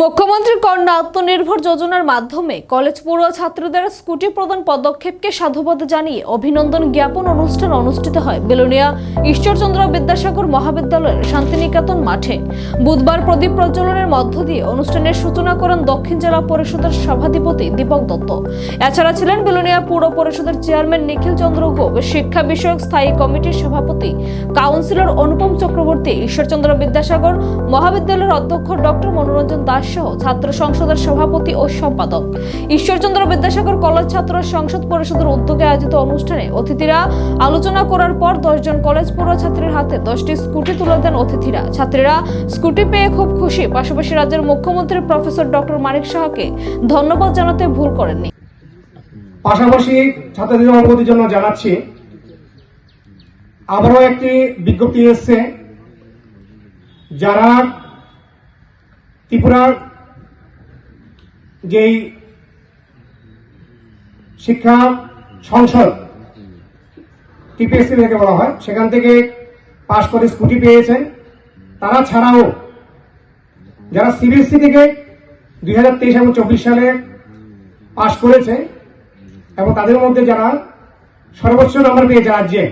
মুখ্যমন্ত্রী কন্যা আত্মনির্ভর যোজনার মাধ্যমে কলেজ পড়ুয়া ছাত্রদের স্কুটি প্রদান পদক্ষেপকে সাধুবাদ জানিয়ে অভিনন্দন জ্ঞাপন অনুষ্ঠান অনুষ্ঠিত হয় বেলুনিয়া ঈশ্বরচন্দ্র বিদ্যাসাগর মহাবিদ্যালয়ের শান্তিনিকেতন মাঠে। বুধবার প্রদীপ প্রজ্বলনের মধ্য দিয়ে অনুষ্ঠানের সূচনা করেন দক্ষিণ জেলা পরিষদের সভাধিপতি দীপক দত্ত। এছাড়া ছিলেন বেলুনিয়া পুর পরিষদের চেয়ারম্যান নিখিল চন্দ্র গোপ শিক্ষা বিষয়ক স্থায়ী কমিটির সভাপতি, কাউন্সিলর অনুপম চক্রবর্তী, ঈশ্বরচন্দ্র বিদ্যাসাগর মহাবিদ্যালয়ের অধ্যক্ষ ডক্টর মনোরঞ্জন দাস সহ ছাত্র সংসদের সভাপতি ও সম্পাদক। ঈশ্বরচন্দ্র বিদ্যাসাগর কলেজ ছাত্র সংসদ পরিষদের উদ্যোগে আয়োজিত অনুষ্ঠানে অতিথিরা আলোচনা করার পর দশজন কলেজ পড়ুয়া ছাত্রীর হাতে দশটি স্কুটি তুলে দেন অতিথিরা। ছাত্রীরা স্কুটি পেয়ে খুব খুশি। পাশাপাশি রাজ্যের মুখ্যমন্ত্রী প্রফেসর ডক্টর মানিক সাহাকে ধন্যবাদ জানাতে ভুল করেননি। পাশাপাশি ছাত্রদের অবগতির জন্য জানাচ্ছি, আবারও একটি বিজ্ঞপ্তি এসছে, যারা ত্রিপুরার যেই শিক্ষা সংসদ, টিপিএসসি থেকে বলা হয়, সেখান থেকে পাশ করে স্কুটি পেয়েছেন তারা ছাড়াও যারা সিবিএসসি থেকে দুই হাজার তেইশ এবং চব্বিশ সালে পাশ করেছে এবং তাদের মধ্যে যারা সর্বোচ্চ নম্বর পেয়েছে রাজ্যে